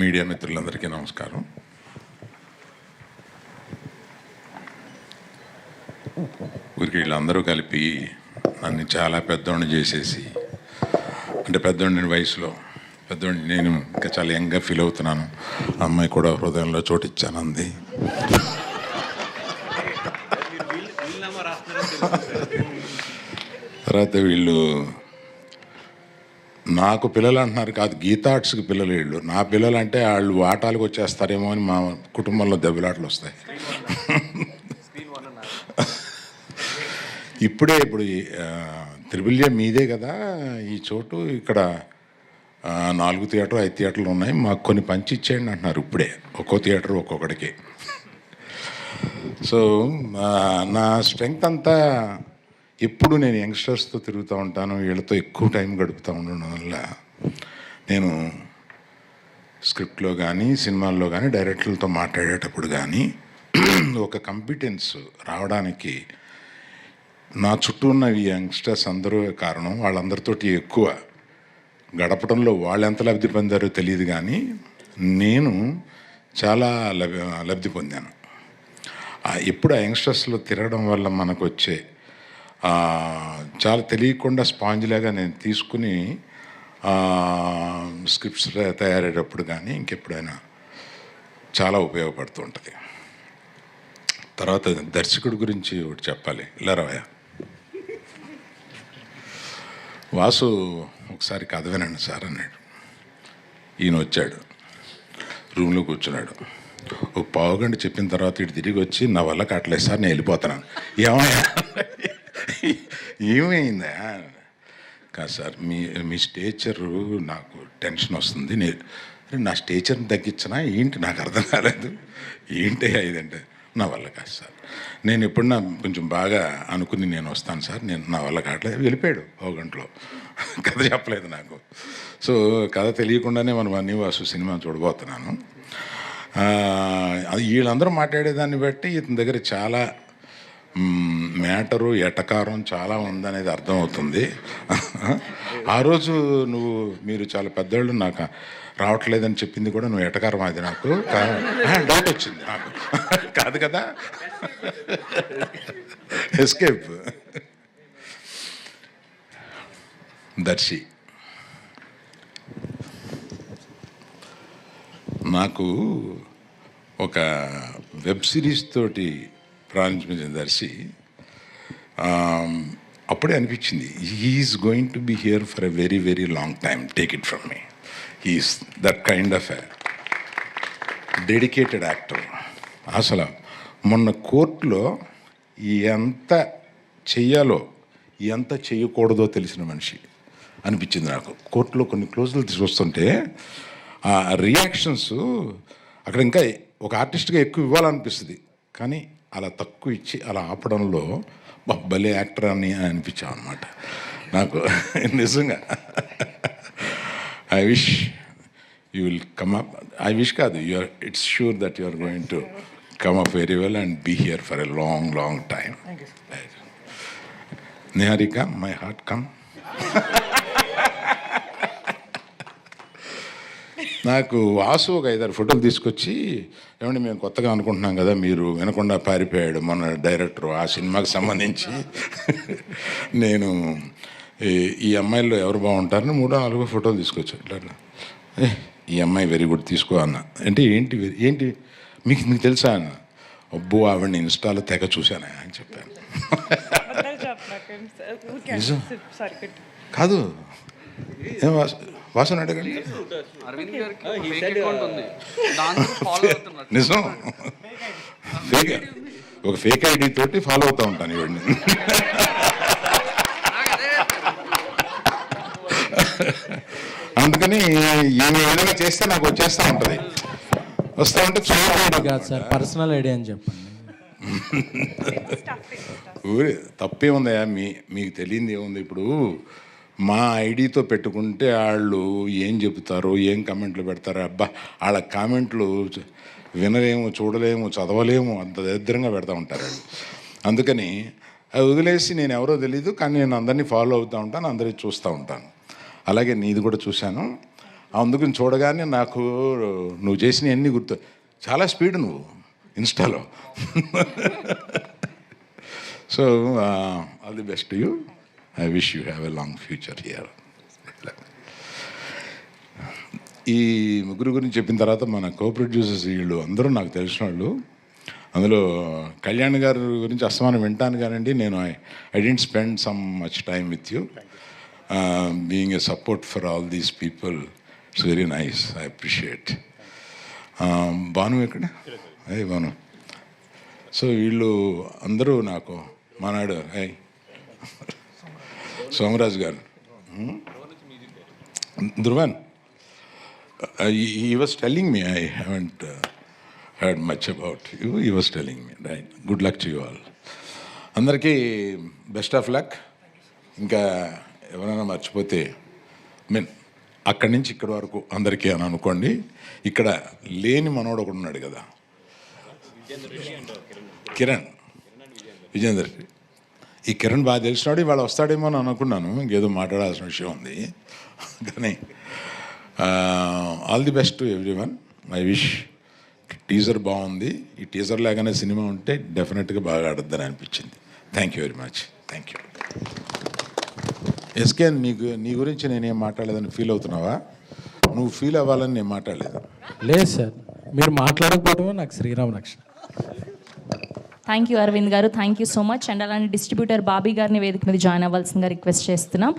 Media మిత్రులందరికీ నమస్కారం. ఊరికి వీళ్ళందరూ కలిపి నన్ను చాలా పెద్దోడిని చేసేసి అంటే పెద్దోడిని వయసులో పెద్దోడిని నేను ఇంకా చాలా యంగ్గా ఫీల్ అవుతున్నాను. అమ్మాయి కూడా హృదయంలో చోటిచ్చాను అంది తర్వాత వీళ్ళు నాకు పిల్లలు అంటున్నారు కాదు గీతార్ట్స్కి పిల్లలు వీళ్ళు. నా పిల్లలు అంటే వాళ్ళు ఆటాలకు వచ్చేస్తారేమో అని మా కుటుంబంలో దెబ్బలాటలు వస్తాయి. ఇప్పుడే ఇప్పుడు త్రిబుల్య మీదే కదా ఈ చోటు. ఇక్కడ నాలుగు థియేటర్ ఐదు థియేటర్లు ఉన్నాయి. మాకు కొన్ని పంచి ఇచ్చేయండి అంటున్నారు ఇప్పుడే. ఒక్కో థియేటర్ ఒక్కొక్కడికి. సో నా స్ట్రెంగ్త్ అంతా ఎప్పుడు నేను యంగ్స్టర్స్తో తిరుగుతూ ఉంటాను వీళ్ళతో ఎక్కువ టైం గడుపుతూ ఉండడం వల్ల నేను స్క్రిప్ట్లో కానీ సినిమాల్లో కానీ డైరెక్టర్లతో మాట్లాడేటప్పుడు కానీ ఒక కంపిటెన్స్ రావడానికి నా చుట్టూ ఉన్న ఈ యంగ్స్టర్స్ అందరూ కారణం వాళ్ళందరితోటి ఎక్కువ గడపడంలో వాళ్ళు ఎంత లబ్ధి పొందారో తెలియదు కానీ నేను చాలా లబ్ లబ్ధి పొందాను. ఎప్పుడు ఆ యంగ్స్టర్స్లో తిరగడం వల్ల మనకు వచ్చే చాలా తెలియకుండా స్పాంజ్ లాగా నేను తీసుకుని స్క్రిప్ట్స్ తయారయ్యేటప్పుడు కానీ ఇంకెప్పుడైనా చాలా ఉపయోగపడుతూ ఉంటుంది. తర్వాత దర్శకుడి గురించి ఒకటి చెప్పాలి. ఇలా వాసు ఒకసారి కథ వినండి సార్ అన్నాడు. ఈయన వచ్చాడు రూమ్లో కూర్చున్నాడు. ఒక పావుగంట చెప్పిన తర్వాత ఇటు తిరిగి వచ్చి నా వల్ల కట్టలేదు సార్ నేను వెళ్ళిపోతున్నాను. ఏమయ్యా? ఏమైందా? కాదు సార్ మీ మీ స్టేచరు నాకు టెన్షన్ వస్తుంది. నేను నా స్టేచర్ని తగ్గించినా ఏంటి? నాకు అర్థం కాలేదు. ఏంటి ఇదంటే నా వల్ల కాదు సార్. నేను ఎప్పుడన్నా కొంచెం బాగా అనుకుని నేను వస్తాను సార్. నేను నా వల్ల కావట్లేదు. వెళ్ళిపోయాడు ఒక గంటలో. కథ చెప్పలేదు నాకు. సో కథ తెలియకుండానే మనం అన్ని వాసు సినిమా చూడబోతున్నాను. అది వీళ్ళందరూ మాట్లాడేదాన్ని బట్టి ఇతని దగ్గర చాలా మ్, మ్యాటరు ఎటకారం చాలా ఉందనేది అర్థమవుతుంది. ఆ రోజు నువ్వు మీరు చాలా పెద్దోళ్ళు నాకు రావట్లేదని చెప్పింది కూడా నువ్వు ఎటకారం అది నాకు. డౌట్ వచ్చింది నాకు. కాదు కదా? ఎస్కేప్ దర్శి. నాకు ఒక వెబ్ సిరీస్ తోటి ప్రారంభించిన దర్శి. అప్పుడే అనిపించింది he's going to be here for a very very long time take it from me he's that kind of a dedicated actor అసలు మొన్న కోర్టులో ఎంత చెయ్యాలో ఎంత చేయకూడదో తెలిసిన మనిషి అనిపించింది నాకు. కోర్టులో కొన్ని క్లోజులు తీసుకొస్తుంటే ఆ రియాక్షన్స్ అక్కడ ఇంకా ఒక ఆర్టిస్ట్గా ఎక్కువ ఇవ్వాలనిపిస్తుంది. కానీ అలా తక్కువ ఇచ్చి అలా ఆపడంలో "బా, భలే యాక్టర్ అని అనిపించాం అనమాట నాకు నిజంగా. I wish you will come up I wish కాదు you are it's sure that you are going to come up very well and be here for a long long time Niharika my heart come నాకు వాసు ఒక ఐదారు ఫోటోలు తీసుకొచ్చి ఏమంటే మేము కొత్తగా అనుకుంటున్నాం కదా మీరు వినకుండా పారిపోయాడు మన డైరెక్టర్ ఆ సినిమాకి సంబంధించి. నేను ఈ- అమ్మాయిల్లో ఎవరు బాగుంటారని మూడో నాలుగో ఫోటోలు తీసుకొచ్చాడు ఇట్లా ఇట్లా. "ఏ, ఈ అమ్మాయి వెరీ గుడ్ తీసుకో అన్న. అంటే ఏంటి ఏంటి మీకు మీకు తెలుసా అన్న? అబ్బో ఆవిడని ఇన్స్టాలో తెగ చూశాను అని చెప్పాను. కాదు వాసన అడగండి. ఫాలో అవుతున్నారు. నిజం. ఫేక్ ఒక ఫేక్ ఐడి తోటి ఫాలో అవుతా ఉంటాను ఇవన్నీ. అందుకని ఈమె ఏదైనా చేస్తే నాకు వచ్చేస్తా ఉంటది. వస్తా ఉంటే చూడండి కాదు సార్ పర్సనల్ ఐడియా అని చెప్పండి. ఊరి తప్పే ఉందయా మీ మీకు తెలియంది ఏముంది ఇప్పుడు? మా ఐడితో పెట్టుకుంటే వాళ్ళు ఏం చెబుతారో ఏం కామెంట్లు పెడతారో అబ్బా వాళ్ళ కామెంట్లు వినలేము చూడలేము చదవలేము అంత దరిద్రంగా పెడతా ఉంటారు వాళ్ళు అందుకని అది వదిలేసి నేను ఎవరో తెలీదు కానీ నేను అందరినీ ఫాలో అవుతూ ఉంటాను అందరినీ చూస్తూ ఉంటాను. అలాగే నీది కూడా చూశాను. అందుకని చూడగానే నాకు నువ్వు చేసిన అన్నీ గుర్తు చాలా స్పీడ్ నువ్వు ఇన్స్టాలో. So all the best you. I wish you have a long future here ఈ ముగ్గురు గురించి చెప్పిన తర్వాత మన కో ప్రొడ్యూసర్స్ వీళ్ళు అందరూ నాకు తెలిసిన వాళ్ళు. అందులో కళ్యాణ్ గారి గురించి అస్తమానం వింటాను కానండి. నేను I I didn't spend some much time with you being a support for all these people it's very nice I appreciate Bhanu ఎక్కడ? అయ్యి భాను సో వీళ్ళు అందరూ నాకు మానాడు అయ్యి Somaraju garu. Dhruvan was telling me, I haven't uh, heard much about you. He was telling me, right? Good luck to you all. అందరికీ best of luck ఇంకా ఎవరైనా మర్చిపోతే మీన్ అక్కడి నుంచి ఇక్కడి వరకు అందరికీ అని అనుకోండి. ఇక్కడ లేని మనోడు ఒకడు ఉన్నాడు కదా. కిరణ్. విజేందర్ రెడ్డి. ఈ కిరణ్ బాగా తెలిసినాడు ఇవాళ వస్తాడేమో అని అనుకున్నాను ఇంకేదో మాట్లాడాల్సిన విషయం ఉంది. కానీ all the best to everyone I wish teaser బాగుంది. ఈ టీజర్ లాగానే సినిమా ఉంటే డెఫినెట్గా బాగా ఆడద్దని అనిపించింది. Thank you very much thank you SK నీకు నీ గురించి నేనేం మాట్లాడలేదని ఫీల్ అవుతున్నావా? నువ్వు ఫీల్ అవ్వాలని నేను మాట్లాడలేదు. లేదు సార్ మీరు మాట్లాడకపోవడమే నాకు శ్రీరామ్ రక్షణ. Thank you Arvind garu. Thank you so much and అలానే డిస్ట్రిబ్యూటర్ బాబీ గారిని వేదిక మీద జాయిన్ అవ్వాల్సిందిగా రిక్వెస్ట్ చేస్తున్నాం.